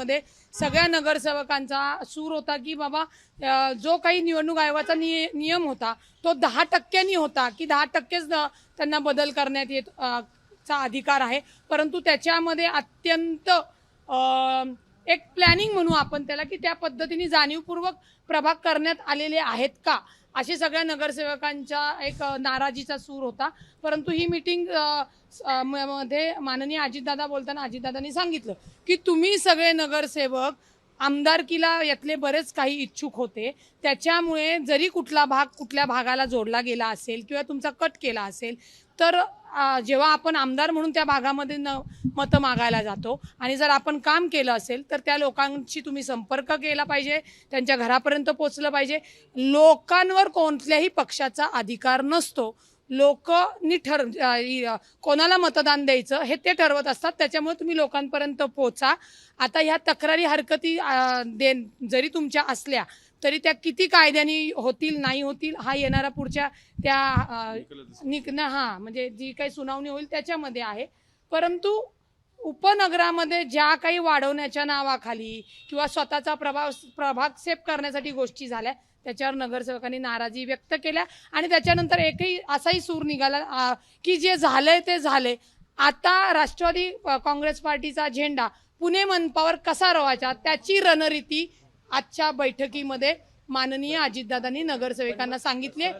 मध्ये सगळ्या नगरसेवकांचा सूर होता की बाबा जो काही निवडणूक आयोगाचा नि नियम होता तो दहा टक्क्यांनी होता की दहा टक्केच त्यांना बदल करण्यात येत चा अधिकार आहे. परंतु त्याच्यामध्ये अत्यंत प्लॅनिंग म्हणू आपण त्याला की त्या पद्धतीने जाणीवपूर्वक प्रभाग करण्यात आलेले आहेत का? असे सगळ्या नगरसेवकांच्या एक नाराजीचा सूर होता. परंतु ही मिटिंगमध्ये माननीय अजितदादा बोलताना अजितदादांनी सांगितलं की तुम्ही सगळे नगरसेवक आमदारकीला यातले बरेच काही इच्छुक होते. त्याच्यामुळे जरी कुठला भाग कुठल्या भागाला जोडला गेला असेल किंवा तुमचा कट केला असेल तर जेव्हा आपण आमदार म्हणून त्या भागामध्ये न मतं मागायला जातो आणि जर आपण काम केलं असेल तर त्या लोकांशी तुम्ही संपर्क केला पाहिजे त्यांच्या घरापर्यंत पोचलं पाहिजे. लोकांवर कोणत्याही पक्षाचा अधिकार नसतो. लोकनी ठर कोणाला मतदान द्यायचं हे ते ठरवत असतात. त्याच्यामुळे तुम्ही लोकांपर्यंत पोचा आता ह्या तक्रारी हरकती अ, दे जरी तुमच्या असल्या तरी त्या किती कायद्याने होतील नाही होतील हा येणारा पुढच्या त्या अ, हा म्हणजे जी काही सुनावणी होईल त्याच्यामध्ये आहे. परंतु उपनगरामध्ये ज्या काही वाढवण्याच्या नावाखाली किंवा स्वतःचा प्रभाव प्रभाग सेफ करण्यासाठी गोष्टी झाल्या त्याच्यावर नगरसेवकांनी नाराजी व्यक्त केल्या आणि त्याच्यानंतर एकही असाही सूर निघाला की जे झालंय ते झालंय. आता राष्ट्रवादी काँग्रेस पार्टीचा झेंडा पुणे मनपावर कसा रवायचा त्याची रणनीती आजच्या बैठकीमध्ये माननीय अजितदादांनी नगरसेवकांना सांगितले.